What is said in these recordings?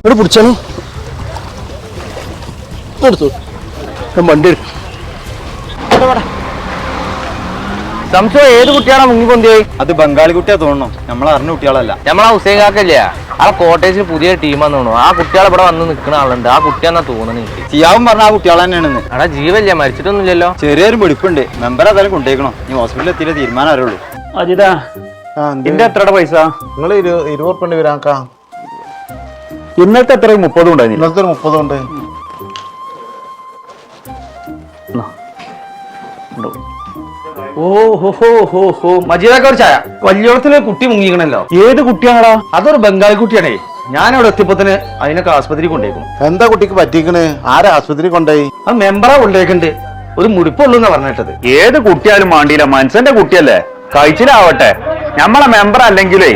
ഇവിടെ പിടിച്ചാലോ എടുത്തു. ഞാൻ വണ്ടി എടുക്കും സംശയം ഏത് കുട്ടിയാണോ മുങ്ങി പൊന്തിയായി അത് ബംഗാളി കുട്ടിയാ തോന്നണം നമ്മൾ അറിഞ്ഞ കുട്ടികളല്ല നമ്മളാ ഹുസൈൻ കാക്കല്ലേ ആ കോട്ടേജിൽ പുതിയ ടീമാന്ന് തോന്നുന്നു. ആ കുട്ടികൾ ഇവിടെ വന്ന് നിൽക്കുന്ന ആളുണ്ട്. ആ കുട്ടിയാന്നാ തോന്നുന്നു എനിക്ക്. സിയാവും പറഞ്ഞ ആ കുട്ടികൾ തന്നെയാണെന്ന്. അവിടെ ജീവല്ലേ? മരിച്ചിട്ടൊന്നുമില്ലല്ലോ. ചെറിയൊരു വെടിപ്പുണ്ട് മെമ്പർ ഏതായാലും കൊണ്ടേക്കണം. നീ ഹോസ്പിറ്റലിൽ എത്തിയില്ല തീരുമാനം അറിയുള്ളൂ. അജിതാ ഇന്റെ എത്രയുടെ പൈസ? നിങ്ങൾ ഇരുപത് ഇരുപത് വരാക്കാ ഇന്നത്തെ എത്ര മുപ്പതും ഉണ്ടായിരുന്നില്ല. ഇന്നത്തെ ഒരു മുപ്പതുണ്ട് ഓ ഹോ ഹോ ഹോ ഹോ. മജീദൊക്കെ ഒരു ചായ. വല്യോളത്തിൽ കുട്ടി മുങ്ങിക്കണല്ലോ. ഏത് കുട്ടിയാണടാ? അതൊരു ബംഗാളി കുട്ടിയാണേ. ഞാൻ അവിടെ എത്തിയപ്പോത്തിന് അതിനൊക്കെ ആസ്പത്രി കൊണ്ടേക്കും. എന്താ കുട്ടിക്ക് പറ്റിക്കണ്? ആരാ ആശുപത്രി കൊണ്ടുപോയി ആ മെമ്പറാ കൊണ്ടേക്കുണ്ട്. ഒരു മുടിപ്പുള്ളൂ എന്നാ പറഞ്ഞിട്ടത്. ഏത് കുട്ടിയാലും മാണ്ടിയില്ല. മനസ്സന്റെ കുട്ടിയല്ലേ? കഴിച്ചിലാവട്ടെ. നമ്മളെ മെമ്പർ അല്ലെങ്കിലേ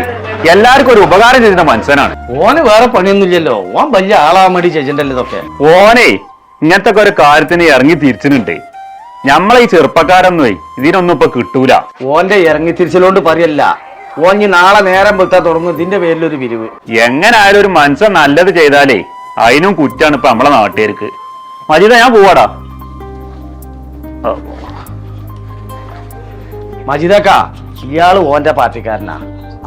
എല്ലാവർക്കും ഒരു ഉപകാരം ചെയ്യുന്ന മനുഷ്യനാണ്. ഓന് വേറെ പണിയൊന്നുമില്ലല്ലോ. ഓൻ വലിയ ആളാവാൻ വേണ്ടി ചെയ്തിട്ടുണ്ടല്ലോ ഇതൊക്കെ. ഓനെ ഇങ്ങനത്തെ ഒരു കാര്യത്തിന് ഇറങ്ങി തിരിച്ചിട്ടുണ്ട്. നമ്മളെ ഈ ചെറുപ്പക്കാരൊന്നും ഇതിനൊന്നും ഇപ്പൊ കിട്ടൂല. ഓന്റെ ഇറങ്ങി തിരിച്ചലോണ്ട് പറയല്ല. ഓൻ ഇനി നാളെ നേരം വെത്താൻ തുടങ്ങും. ഇതിന്റെ പേരിലൊരു പിരിവ്. എങ്ങനായാലും ഒരു മനുഷ്യൻ നല്ലത് ചെയ്താലേ അതിനും കുറ്റാണ് ഇപ്പൊ നമ്മളെ നാട്ടുകാർക്ക്. മജീദ ഞാൻ പോവാടാ. മജീദക്ക ഇയാൾ ഓന്റെ പാർട്ടിക്കാരനാ.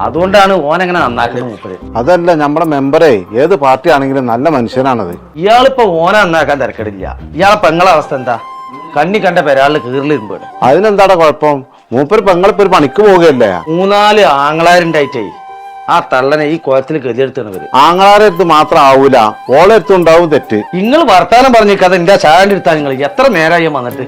അതുകൊണ്ടാണ് ഓൻ അങ്ങനെ നന്നാക്കുന്നത് മൂപ്പര്. അതല്ല നമ്മുടെ മെമ്പറെ ഏത് പാർട്ടി ആണെങ്കിലും നല്ല മനുഷ്യനാണത്. ഇയാളിപ്പോ ഓനെ നന്നാക്കാൻ തിരക്കടില്ല. ഇയാളെ പെങ്ങളെ അവസ്ഥ എന്താ? കണ്ണി കണ്ട പെരാളിൽ കീറിലിരുമ്പാണ്. അതിനെന്താടാ കുഴപ്പം? മൂപ്പര് പെങ്ങളിപ്പോ ഒരു പണിക്ക് പോവുകയല്ലേ? മൂന്നാൽ ആങ്ങളാരുണ്ടായിട്ടേ ആ തള്ളനെ ഈ കുളത്തിൽ ഗതിയെടുത്തണവര് ആങ്ങളാരെ അടുത്ത് മാത്രം ആവൂല ഓളെ അടുത്ത് തെറ്റ്. നിങ്ങൾ വർത്താനം പറഞ്ഞിരിക്കാതെ എന്റെ ചായന്റെ എടുത്താ നിങ്ങൾ എത്ര നേരമായി വന്നിട്ട്?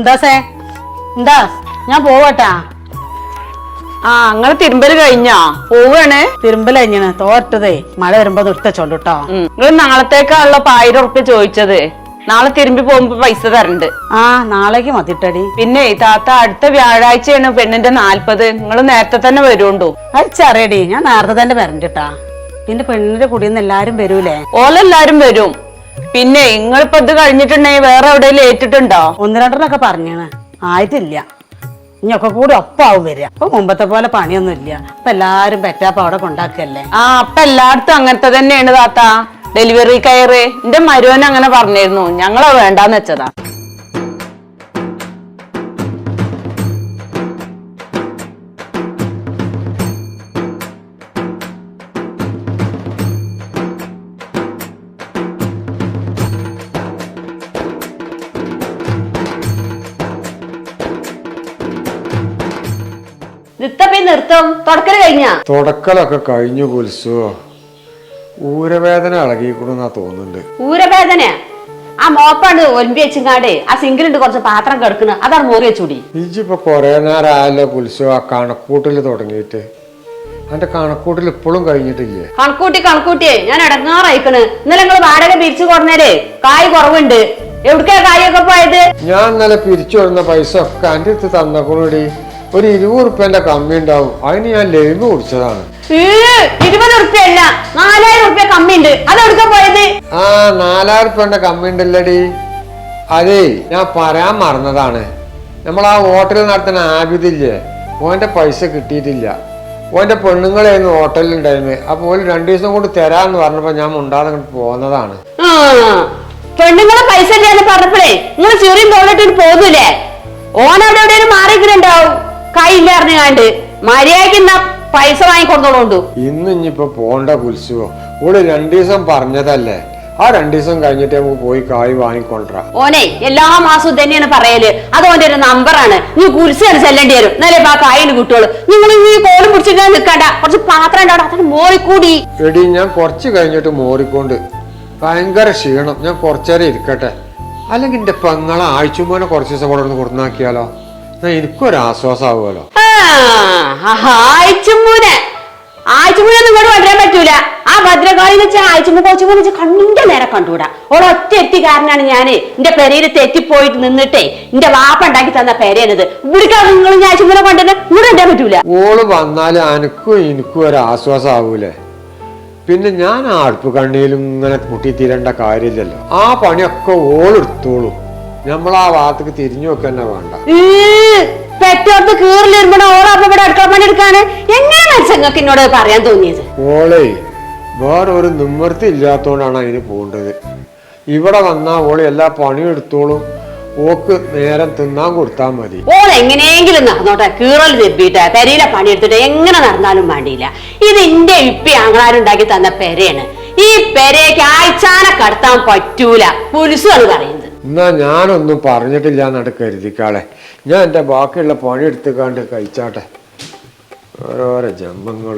മുന്താസേ എന്താ? ഞാൻ പോവട്ടാ. ആ അങ്ങനെ തിരുമ്പൽ കഴിഞ്ഞാ? പോവാണ്. തിരുമ്പൽ കഴിഞ്ഞാണ് തോറ്റതേ മഴ വരുമ്പോ നിർത്തച്ചോണ്ട് കേട്ടോ നിങ്ങൾ നാളത്തേക്കാണല്ലോ ആയിരം ഉറുപ്പ്യ ചോദിച്ചത്. നാളെ തിരുമ്പി പോകുമ്പോ പൈസ തരണ്ട്. ആ നാളേക്ക് മതിട്ടടി. പിന്നെ താത്ത അടുത്ത വ്യാഴാഴ്ചയാണ് പെണ്ണിന്റെ നാല്പത്. നിങ്ങൾ നേരത്തെ തന്നെ വരുണ്ടോ അടിച്ചറിയടി ഞാൻ നേരത്തെ തന്നെ വരണ്ടിട്ടാ പിന്നെ പെണ്ണിന്റെ കുടിയിൽ നിന്ന് എല്ലാരും വരൂലേ? ഓലെല്ലാരും വരും. പിന്നെ നിങ്ങളിപ്പോ ഇത് കഴിഞ്ഞിട്ടുണ്ടെങ്കിൽ വേറെ എവിടെയെങ്കിലും ഏറ്റിട്ടുണ്ടോ? ഒന്ന് രണ്ടെണ്ണൊക്കെ പറഞ്ഞാണ്. ആയിട്ടില്ല. ഇനിയൊക്കെ കൂടി ഒപ്പാവും വരിക. അപ്പൊ മുമ്പത്തെ പോലെ പണിയൊന്നും ഇല്ല. അപ്പൊ എല്ലാരും പെറ്റാപ്പ അവിടെ കൊണ്ടാക്കല്ലേ? ആ അപ്പൊ എല്ലായിടത്തും അങ്ങനത്തെ തന്നെയാണ് താത്ത. ഡെലിവറി കയറ്. എന്റെ മരുവൻ അങ്ങനെ പറഞ്ഞിരുന്നു. ഞങ്ങളെ വേണ്ടാന്ന് വെച്ചതാ. നിർത്തപ്പേ നിർത്തം. തുടക്കൽ കഴിഞ്ഞാ? തുടക്കലൊക്കെ കഴിഞ്ഞു കുൽസു. ഊരവേദന ഇളകിക്കൂടുന്നാ തോന്നുന്നുണ്ട്. ഊരവേദന? ആ മോപ്പാണ് ഒലിമ്പി വെച്ചിങ്ങാട് ആ സിങ്കിലുണ്ട് കുറച്ച് പാത്രം കിടക്കുന്നു. അതാണ് മോറി വെച്ചൂടി. ഇജിപ്പോ കൊറേ നേരം ആയല്ലോ കുൽസു ആ കണക്കൂട്ടിൽ തുടങ്ങിയിട്ട് അന്റെ കണക്കൂട്ടിൽ ഇപ്പോഴും കഴിഞ്ഞിട്ടില്ലേ? കണക്കൂട്ടി കണക്കൂട്ടിയേ ഞാൻ ഇടങ്ങാറായിക്കണ് ഇന്നലെ നിങ്ങൾ വാടക പിരിച്ചു കൊടുന്നേരേ കായ് കുറവുണ്ട്. എവിടേക്കാ കായൊക്കെ പോയത്? ഞാൻ ഇന്നലെ പിരിച്ചു കൊടുന്ന പൈസ ഒക്കെ അന്റെ അടുത്ത് തന്നക്കൂടി ഒരു ഇരുപത് റുപ്യന്റെ കമ്മി ഉണ്ടാവും. അതിന് ഞാൻ ലൈവ് കുടിച്ചതാണ്. ഇരുപത് അല്ല നാലായിരം ഉറുപ്പ്യ കമ്മി ഉണ്ട്. അത് പോയത്? ആ നാലായിരം റുപ്യന്റെ കമ്മി ഉണ്ടല്ലടി. അതേ ഞാൻ പറയാൻ മറന്നതാണ്. നമ്മൾ ആ ഹോട്ടലിൽ നടത്തുന്ന ആബിദില്ലേ ഓന്റെ പൈസ കിട്ടിയിട്ടില്ല. ഓന്റെ പെണ്ണുങ്ങളായിരുന്നു ഹോട്ടലിലുണ്ടായിരുന്നു അപ്പൊ ഓൽ രണ്ടു ദിവസം കൊണ്ട് തരാന്ന് പറഞ്ഞപ്പോ ഞാൻ മുണ്ടാതെ പോന്നതാണ്. പെണ്ണുങ്ങളെ പൈസ ഇല്ലാന്ന് പറഞ്ഞപ്പോഴേ നിങ്ങൾ ചെറിയ തോന്നിട്ട് പോകുന്നില്ലേ ഓൻ അവിടെ എവിടെയും മാറിയിട്ടുണ്ടാവും കൈയില്ല അറിഞ്ഞാണ്ട് മര്യാദയ്ക്ക് എന്നാ പൈസ വാങ്ങിക്കൊടുത്തോളൂ ഇന്ന് ഇനിയിപ്പോ പോണ്ട കുൽസുവോ? ഓൾ രണ്ടു ദിവസം പറഞ്ഞതല്ലേ? ആ രണ്ടു ദിവസം കഴിഞ്ഞിട്ട് നമുക്ക് പോയി കായ് വാങ്ങിക്കൊണ്ടാ ഓനെ എല്ലാ മാസവും തന്നെയാണ് പറയൽ. അത് ഓന്റെ ഒരു നമ്പറാണ്. നീ കുരിശാണ് ചെല്ലേണ്ടി വരും. എന്നാലേ ആ കായിന് കിട്ടുള്ളൂ. നിങ്ങൾ ഈ കോലും പിടിച്ചിട്ട് നിൽക്കണ്ട കുറച്ച് പാത്രം ഉണ്ടാവും അതിന് മോറിക്കൂടി. എടി ഞാൻ കുറച്ച് കഴിഞ്ഞിട്ട് മോറിക്കൊണ്ട്. ഭയങ്കര ക്ഷീണം. ഞാൻ കുറച്ചേരം ഇരിക്കട്ടെ. അല്ലെങ്കിൽ എന്റെ പെങ്ങളെ ആഴ്ചമോനെ കുറച്ച് ദിവസം കൂടെ ഒന്ന് കൊടുന്നാക്കിയാലോ? എനിക്കൊരു ആശ്വാസമാവുമല്ലോ ആഴ്ചമൂനെ. ആഴ്ചമൂനെ നിങ്ങോട്ട് കൊണ്ടുവരാൻ പറ്റൂല. ആ ഭദ്രകാളി വെച്ചാൽ ആഴ്ചമ്പോ കോച്ചുമ്പോ വെച്ചാൽ കണ്ണിന്റെ നേരെ കണ്ടുകൂടാ. ഓളെ ഒറ്റ എത്തിക്കാരനാണ് ഞാൻ. എന്റെ പെരയിൽ തെറ്റിപ്പോയിട്ട് നിന്നിട്ടേ എന്റെ വാപ്പ ഉണ്ടാക്കി തന്ന പെരയാണിത്. ഇവിടേക്കാണ് നിങ്ങൾ ഞാൻ ആഴ്ചമ്പോ കൊണ്ടുവന്നെ ഇവിടെ ഉണ്ടാൻ പറ്റൂല. ഓൾ വന്നാൽ അനക്കും എനിക്കും ഒരു ആശ്വാസം ആവൂലേ പിന്നെ ഞാൻ ആ അടുപ്പ് കണ്ണിയിലും ഇങ്ങനെ മുട്ടിത്തീരേണ്ട കാര്യമില്ലല്ലോ. ആ പണിയൊക്കെ ഓളെടുത്തോളും നമ്മൾ ആ ഭാഗത്തേക്ക് തിരിഞ്ഞു വെക്കന്നെ വേണ്ട. പെറ്റോർത്ത് കീറിൽ വരുമ്പോ ഓളാപ്പ ഇവിടെ അടുക്കള പണി എടുക്കാണ് എങ്ങനെ മത്സ്യങ്ങൾക്ക് എന്നോട് പറയാൻ തോന്നിയത്? ഓളെ വേറെ ഒരു നിവൃത്തി ഇല്ലാത്തോണ്ടാണ് അതിന് പോകേണ്ടത് ഇവിടെ വന്നാ ഓളെ എല്ലാ പണിയും എടുത്തോളും. ഓക്ക് നേരം തിന്നാൻ കൊടുത്താൽ മതി. ഓൾ എങ്ങനെയെങ്കിലും നടന്നോട്ടെ. കീറൽ തെപ്പിട്ട് പെരയിലെ പണിയെടുത്തിട്ട് എങ്ങനെ നടന്നാലും വേണ്ടിയില്ല ഇത് എന്റെ ഇപ്പി ആങ്ങളാരുണ്ടാക്കി തന്ന പെരയാണ്. ഈ പെരയ്ക്ക് ആഴ്ചാനെ കടത്താൻ പറ്റൂല. പുലിസാണ് പറയുന്നത് എന്നാ ഞാനൊന്നും പറഞ്ഞിട്ടില്ല എന്നിട്ട് കരുതിക്കാളെ. ഞാൻ എന്റെ ബാക്കിയുള്ള പണി എടുത്തുകാണ്ട് കഴിച്ചാട്ടെ. ഓരോരോ ജമ്പങ്ങൾ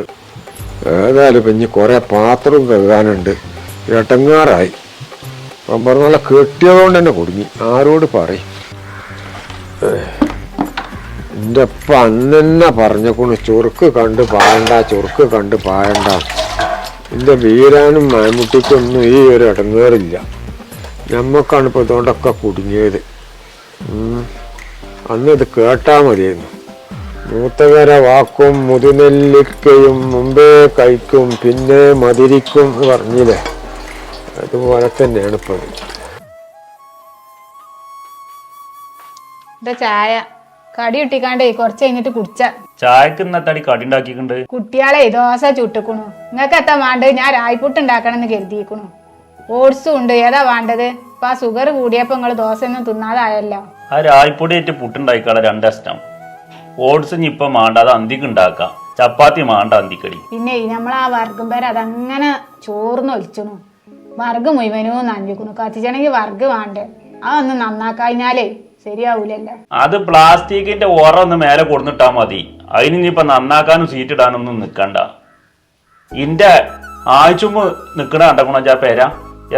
ഏതായാലും ഇനി കുറേ പാത്രം കഴുകാനുണ്ട്. ഇരട്ടങ്ങാറായി. അപ്പം പറഞ്ഞ കെട്ടിയതുകൊണ്ട് തന്നെ കുടുങ്ങി. ആരോട് പറയും? എന്റെ അപ്പ അന്ന് തന്നെ പറഞ്ഞേക്കണു ചൊറുക്ക് കണ്ട് പായണ്ട ചുറുക്ക് കണ്ട് പായണ്ട. എന്റെ വീരാനും മാമുട്ടിക്കൊന്നും ഈ ഒരു ഇടങ്ങേറില്ല. ഞമ്മക്കാണ് ഇപ്പോൾ ഇതുകൊണ്ടൊക്കെ കുടുങ്ങിയത്. ഉം. അന്ന് ഇത് കേട്ടാ മതിയായിരുന്നു. മൂത്തകര വാക്കും മുതുനെല്ലിക്കയും മുമ്പേ കഴിക്കും പിന്നെ മതിരിക്കും എന്ന് പറഞ്ഞില്ലേ? അതുപോലെ തന്നെയാണ് ഇപ്പോൾ. ചായ? കടി ഇട്ടിക്കാണ്ടേ കുറച്ച് കഴിഞ്ഞിട്ട് കുടിച്ച. ചായക്ക് ഇന്നത്തടി കടി ഉണ്ടാക്കിയിട്ടുണ്ട് കുട്ടിയാളെ ദോശ ചുട്ടുക്കണു. നിങ്ങൾക്ക് എത്താൻ വേണ്ടത്? ഞാൻ രായ്പുട്ട് ഉണ്ടാക്കണം എന്ന് കരുതിയിരിക്കണു ഓട്സും ഉണ്ട്. ഏതാ വേണ്ടത്? ഇപ്പൊ ആ ഷുഗർ കൂടിയപ്പോ നിങ്ങൾ ദോശ ഒന്നും തിന്നാതായല്ലോ. ആ രായ്പൊടി ആയിട്ട് പുട്ടുണ്ടായിക്കാളെ രണ്ടഷ്ടം. ഓട്സ് ഇപ്പൊ മാണ്ട അത് അന്തിക്ക് ഉണ്ടാക്കാം. ചപ്പാത്തി മാണ്ട അന്തിക്കടി. പിന്നെ നമ്മൾ ആ വർഗം പേര് അതങ്ങനെ ചോർന്ന് ഒലിച്ചണു. വർഗ് മുഴുവനും നനഞ്ഞിക്കണു. കത്തിച്ചണെങ്കിൽ വർഗ് വേണ്ടേ? അതൊന്ന് നന്നാക്കഴിഞ്ഞാലേ ശരിയാവൂലല്ലോ. അത് പ്ലാസ്റ്റിക്കിന്റെ ഓറ ഒന്ന് മേലെ കൊടുന്നിട്ടാ മതി. അതിന് ഇനിയിപ്പൊ നന്നാക്കാനും സീറ്റ് ഇടാനൊന്നും നിക്കണ്ട. ഇന്റെ ആഴ്ചമ്പ് നിക്കണ കണ്ടക്കണോ ചാ പേര?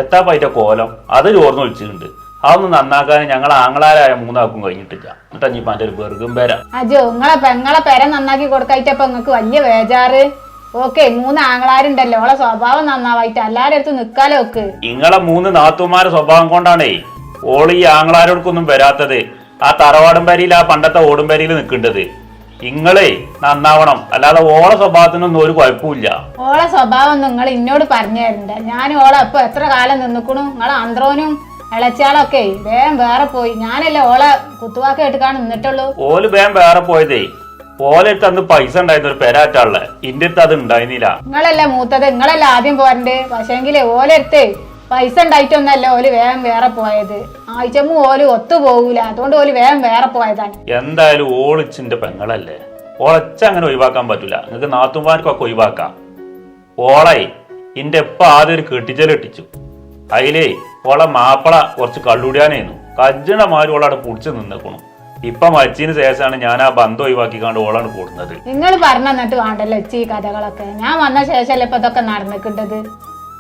എത്താ പൈറ്റ കോലം. അത് ചോർന്ന് ഒഴിച്ചിട്ടുണ്ട് അതൊന്നും നന്നാക്കാൻ ഞങ്ങൾ ആങ്ങളാരായ മൂന്നാക്കും കഴിഞ്ഞിട്ടില്ല. എന്നിട്ട് പാന്റെ ഒരു വെറുകും പേര. അജോ നിങ്ങളെ പെങ്ങളെ പേര നന്നാക്കി കൊടുക്കായിട്ടപ്പോ നിങ്ങക്ക് വലിയ വേജാറ്. ഓക്കെ മൂന്ന് ആങ്ങളാരുണ്ടല്ലോ. ഓളെ സ്വഭാവം നന്നാവായിട്ട് എല്ലാരും അടുത്ത് നിക്കാലോ ഒക്കെ. ഇങ്ങളെ മൂന്ന് നാത്തുമാരെ സ്വഭാവം കൊണ്ടാണേ ഓൾ ഈ ആങ്ങളാരോടൊക്കൊന്നും വരാത്തത്. ആ തറവാടും പരിയിൽ ആ പണ്ടത്തെ ഓടും പരിയിൽ നിൽക്കേണ്ടത്. ഇങ്ങളെ നന്നാവണം. അല്ലാതെ ഓളെ സ്വഭാവത്തിനൊന്നും ഒരു കുഴപ്പമില്ല ഓളെ സ്വഭാവം നിങ്ങൾ ഇന്നോട് പറഞ്ഞു തരണ്ട. ഞാൻ ഓളെ ഇപ്പൊ എത്ര കാലം നിന്നിക്കണു? നിങ്ങളെ അന്ത്രോനും ഇളച്ചാളൊക്കെ വേഗം വേറെ പോയി. ഞാനല്ലേ ഓളെ കുത്തുവാക്ക് കേട്ടുകാണ് നിന്നിട്ടുള്ളൂ. ഓൽ വേം വേറെ പോയതേ. ഓലെടുത്ത് അന്ന് പൈസ ഉണ്ടായിരുന്നു ഒരു പെരാറ്റുള്ള ഇന്റെ അടുത്ത് അത് ഉണ്ടായിരുന്നില്ല. നിങ്ങളല്ലേ മൂത്തത്? നിങ്ങളല്ലേ ആദ്യം പോരണ്ടേ? പക്ഷേങ്കിലേ ഓലെടുത്ത് പൈസ ഉണ്ടായിട്ടൊന്നല്ല ഓൽ വേഗം വേറെ പോയത്. ആഴ്ചമ്മ ഓൽ ഒത്തു പോകൂല അതുകൊണ്ട് ഓൽ വേഗം വേറെ പോയതാണ്. എന്തായാലും ഓളിച്ചിന്റെ പെങ്ങളല്ലേ? ഓളച്ച അങ്ങനെ ഒഴിവാക്കാൻ പറ്റൂല. നിങ്ങൾക്ക് നാത്തുമാർക്കൊക്കെ ഒഴിവാക്കാം. ഓളെ ഇന്റെ എപ്പ ആദ്യം ഒരു കെട്ടിച്ചലിട്ടിച്ചു അതിലേ ഓളെ മാപ്പിള കുറച്ച് കള്ളുടിയാനായിരുന്നു. കജ്ജണമാര് ഓളവിടെ പിടിച്ച് നിന്നേക്കണു. ഇപ്പൊ മരിച്ചതിന് ശേഷമാണ് ഞാൻ ആ ബന്ധം ഒഴിവാക്കിക്കാണ്ട് ഓളാണ് കൂടുന്നത്. നിങ്ങൾ പറഞ്ഞു തന്നിട്ട് വേണ്ടല്ലോ ഈ കഥകളൊക്കെ. ഞാൻ വന്ന ശേഷമല്ലേ ഇപ്പൊ ഇതൊക്കെ നടന്നിട്ടുണ്ടത്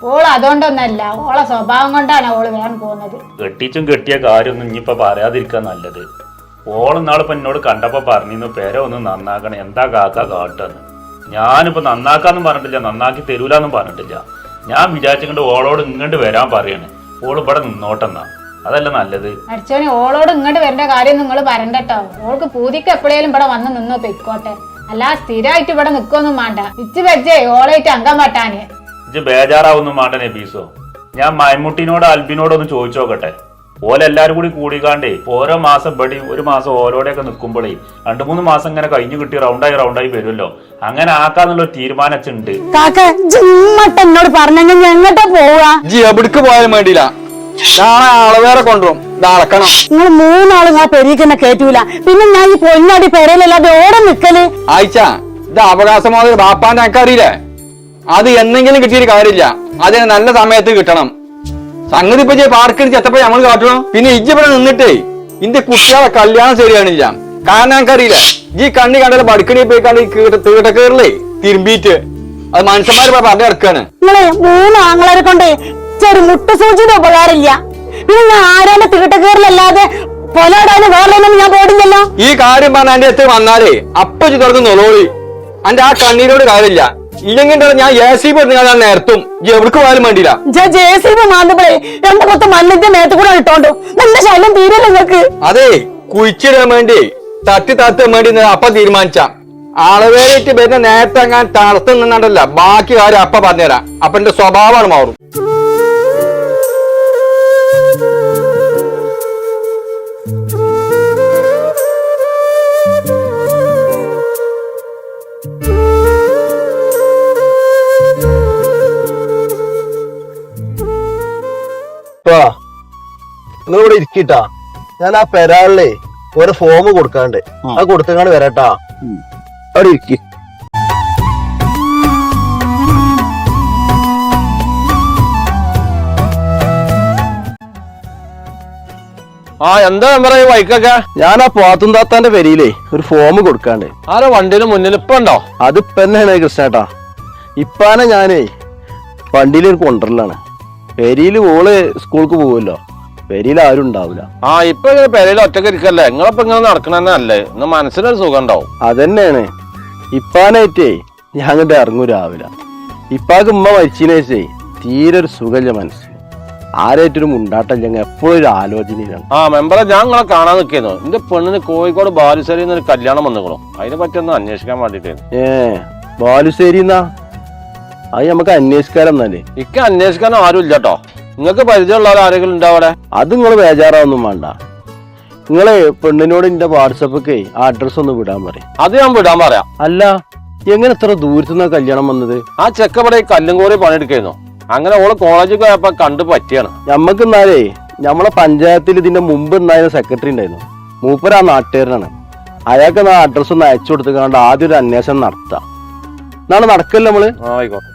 ഓൾ അതുകൊണ്ടൊന്നല്ല ഓളെ സ്വഭാവം കൊണ്ടാണ് ഓൾ വേണം പോകുന്നത്. കെട്ടിച്ചും കെട്ടിയ കാര്യമൊന്നും ഇനിയിപ്പോ പറയാതിരിക്കാൻ നല്ലത്. ഓൾ നാളിപ്പോ എന്നോട് കണ്ടപ്പോ പറഞ്ഞിരുന്നു പേര ഒന്ന് നന്നാക്കണം. എന്താ കാക്ക കാട്ടെന്ന്? ഞാനിപ്പോ നന്നാക്കാന്നും പറഞ്ഞിട്ടില്ല നന്നാക്കി തരൂലെന്നും പറഞ്ഞിട്ടില്ല. ഞാൻ വിചാരിച്ചുകൊണ്ട് ഓളോട് ഇങ്ങോട്ട് വരാൻ പറയാണ്. ഓൾ ഇവിടെ നിന്നോട്ടെന്നാ. അതല്ല നല്ലത്. അടിച്ചോനെ ഓളോട് ഇങ്ങോട്ട് വരേണ്ട കാര്യം നിങ്ങൾ പറയണ്ടട്ടോ. ഓൾക്ക് പൂതിക്ക് എപ്പോഴേലും ഇവിടെ വന്ന് നിന്നോ പൊയ്ക്കോട്ടെ. അല്ല സ്ഥിരമായിട്ട് ഇവിടെ നിൽക്കൊന്നും വേണ്ട. ഇച്ച് വെച്ചേ ഓളായിട്ട് അംഗം പറ്റാന് ഇജ്ജ് ബേജാറാവൊന്നും വേണ്ട നബീസോ. ഞാൻ മൈമുട്ടിനോട് അൽബിനോടോ ഒന്ന് ചോദിച്ചു നോക്കട്ടെ ഓലെല്ലാരും കൂടി കൂടിക്കാണ്ടേ ഓരോ മാസം ഇവിടെ ഒരു മാസം ഓരോടെയൊക്കെ നിൽക്കുമ്പോഴേ രണ്ടു മൂന്ന് മാസം ഇങ്ങനെ കഴിഞ്ഞു കിട്ടി റൗണ്ടായി റൗണ്ടായി വരുമല്ലോ. അങ്ങനെ ആക്കാന്നുള്ള ഒരു തീരുമാനിച്ചുണ്ട് എന്നോട് പറഞ്ഞെങ്കിൽ ഞങ്ങട്ടെ പോവാ? ജി എവിടേക്ക് പോയാലും വേണ്ടിയില്ല. നാളെ ആളെ വേറെ കൊണ്ടുപോകും ഇത് നിങ്ങൾ മൂന്നാളും ആ പെരീക്കെന്നെ കേറ്റൂല. പിന്നെ ഞാൻ ഈ പൊന്നാടി പെരയിലല്ലാതെ ഓടെ നിക്കൽ? ആയിച്ച ഇത് അവകാശമോ ബാപ്പാന്റെ എനിക്ക് അറിയില്ലേ അത് എന്നെങ്കിലും കിട്ടിയൊരു കാര്യമില്ല. അതിന് നല്ല സമയത്ത് കിട്ടണം. സംഗതി ഇപ്പൊ പാർക്കിൽ ചെത്തപ്പോ നമ്മൾ കാട്ടണം? പിന്നെ ഇജ്ജ് ഇവിടെ നിന്നിട്ടേ ഇന്റെ കുട്ടികളെ കല്യാണം ശരിയാണില്ല കാരണം എനിക്കറിയില്ല ഈ കണ്ണി കണ്ടാലും ബടുക്കണി പോയി കണ്ട് ഈ കീട്ട തീട്ടക്കേറിലേ തിരുമ്പിയിട്ട്. അത് മനുഷ്യന്മാര് പറഞ്ഞു കിടക്കാണ് നിങ്ങളെ മൂന്ന് ആങ്ങളെ കൊണ്ട് ചെറു മുട്ട സൂചിയുടെ ഉപകാരമില്ല. പിന്നെ ഞാൻ ആരാന്റെ തീട്ടക്കേറിലല്ലാതെ പൊലോടാനും വേറെ ഞാൻ പോടില്ലല്ലോ ഈ കാര്യം പറഞ്ഞ എന്റെ അടുത്ത് വന്നാലേ അപ്പൊ തുറന്ന് നുളോളി. അന്റെ ആ കണ്ണീരോട് കാര്യമില്ല. ഇല്ലെങ്കിൽ ഞാൻ എ സി പറഞ്ഞാൽ നേരത്തും. എവിടേക്ക് പോയാലും വേണ്ടിയില്ല. ജെ സി ബി മാന്തുമ്പോഴേ രണ്ട് കൊത്ത് മണ്ണിന്റെ മേത്ത് കൂടെ ഇട്ടോണ്ടു നല്ല ശല്യം തീരല്ലോ നിങ്ങൾക്ക്? അതെ കുഴിച്ചിടാൻ വേണ്ടി തട്ടി താത്താൻ വേണ്ടി ഞാൻ അപ്പ തീരുമാനിച്ച. അളവേലിട്ട് വരുന്ന നേരത്തെ അങ്ങനെ തളർത്ത് നിന്നണ്ടല്ല. ബാക്കി കാര്യം അപ്പ പറഞ്ഞുതരാം. അപ്പൊ എന്റെ സ്വഭാവമാണ് മാറും. നിങ്ങൾ ഇവിടെ ഇരിക്കട്ടാ. ഞാൻ ആ പെരാളിലെ ഒരു ഫോം കൊടുക്കാണ്ട്. ആ. കൊടുത്തങ്ങാണ്ട് വരട്ടാ. അവിടെ ഇരിക്കി. ആ എന്താ മെമ്പറ ഈ വൈക്കൊക്കെ ഞാൻ ആ പോത്തും താത്താന്റെ പെരിയിലേ ഒരു ഫോം കൊടുക്കാണ്ട്. ആരോ വണ്ടിയുടെ മുന്നിൽ ഇപ്പൊ ഉണ്ടോ? അതിപ്പ തന്നെയാണ് കൃഷ്ണേട്ടാ. ഇപ്പാനെ ഞാനേ വണ്ടിയിൽ ഒരു കൊണ്ടുവരലാണ്. പെരിയിൽ ഓൾ സ്കൂൾക്ക് പോകുമല്ലോ പെരിയിൽ ആരും ഉണ്ടാവില്ല ആ ഇപ്പൊ ഇങ്ങനെ പെരയിൽ ഒറ്റയ്ക്ക് ഇരിക്കല്ലേ? നിങ്ങളിപ്പോ ഇങ്ങനെ നടക്കണ അല്ലേ ഇന്ന് മനസ്സിനൊരു സുഖം ഉണ്ടാവും. അതന്നെയാണ്. ഇപ്പാനായിട്ടേ ഞാൻ അങ്ങോട്ട് ഇറങ്ങും രാവിലെ. ഇപ്പാക്ക് ഉമ്മ മരിച്ചതിനേച്ചേ തീരെ ഒരു സുഖമില്ല മനസ്സിന് ആരായിട്ടൊരു മുണ്ടാട്ടം ഞങ്ങൾ എപ്പോഴും ഒരു ആലോചനയിലാണ്. ആ മെമ്പറെ ഞാൻ നിങ്ങളെ കാണാൻ നിൽക്കുന്നു. എന്റെ പെണ്ണിന് കോഴിക്കോട് ബാലുശ്ശേരിയിൽ നിന്ന് ഒരു കല്യാണം വന്നിക്കണോ അതിനെ പറ്റി ഒന്ന് അന്വേഷിക്കാൻ വേണ്ടിട്ടായിരുന്നു ഏ ബാലുശ്ശേരിന്നാ? അത് നമുക്ക് അന്വേഷിക്കാരം എന്നാലേ. ഇക്ക അന്വേഷിക്കാൻ ആരും ഇല്ല കേട്ടോ. നിങ്ങൾക്ക് പരിചയമുള്ള ആരെങ്കിലും ഉണ്ടോ അവിടെ? അത് നിങ്ങൾ ബേജാറാവൊന്നും വേണ്ട. നിങ്ങളെ പെണ്ണിനോട് എന്റെ വാട്സപ്പൊക്കെ ആ അഡ്രസ് ഒന്ന് വിടാൻ പറയും. അത് ഞാൻ വിടാൻ പറയാം. അല്ല എങ്ങനെ ഇത്ര ദൂരത്തുനിന്നാ കല്യാണം വന്നത്? ആ ചെക്ക ഇവിടെ ഈ കല്ലും കോറി പണിയെടുക്കായിരുന്നു. അങ്ങനെ ഓൾ കോളേജിൽ പോയപ്പോ കണ്ടു പറ്റിയാണ്. ഞമ്മക്ക് എന്നാലേ നമ്മളെ പഞ്ചായത്തിൽ ഇതിന്റെ മുമ്പ് ഉണ്ടായിരുന്ന സെക്രട്ടറി ഉണ്ടായിരുന്നു. മൂപ്പര് ആ നാട്ടുകാരനാണ്. അയാൾക്ക് ആ അഡ്രസ് ഒന്ന് അയച്ചു കൊടുത്തുകൊണ്ട് ആദ്യം ഒരു അന്വേഷണം നടത്താം. നാളെ നടക്കല്ലേ നമ്മൾ? ആയിക്കോട്ടെ.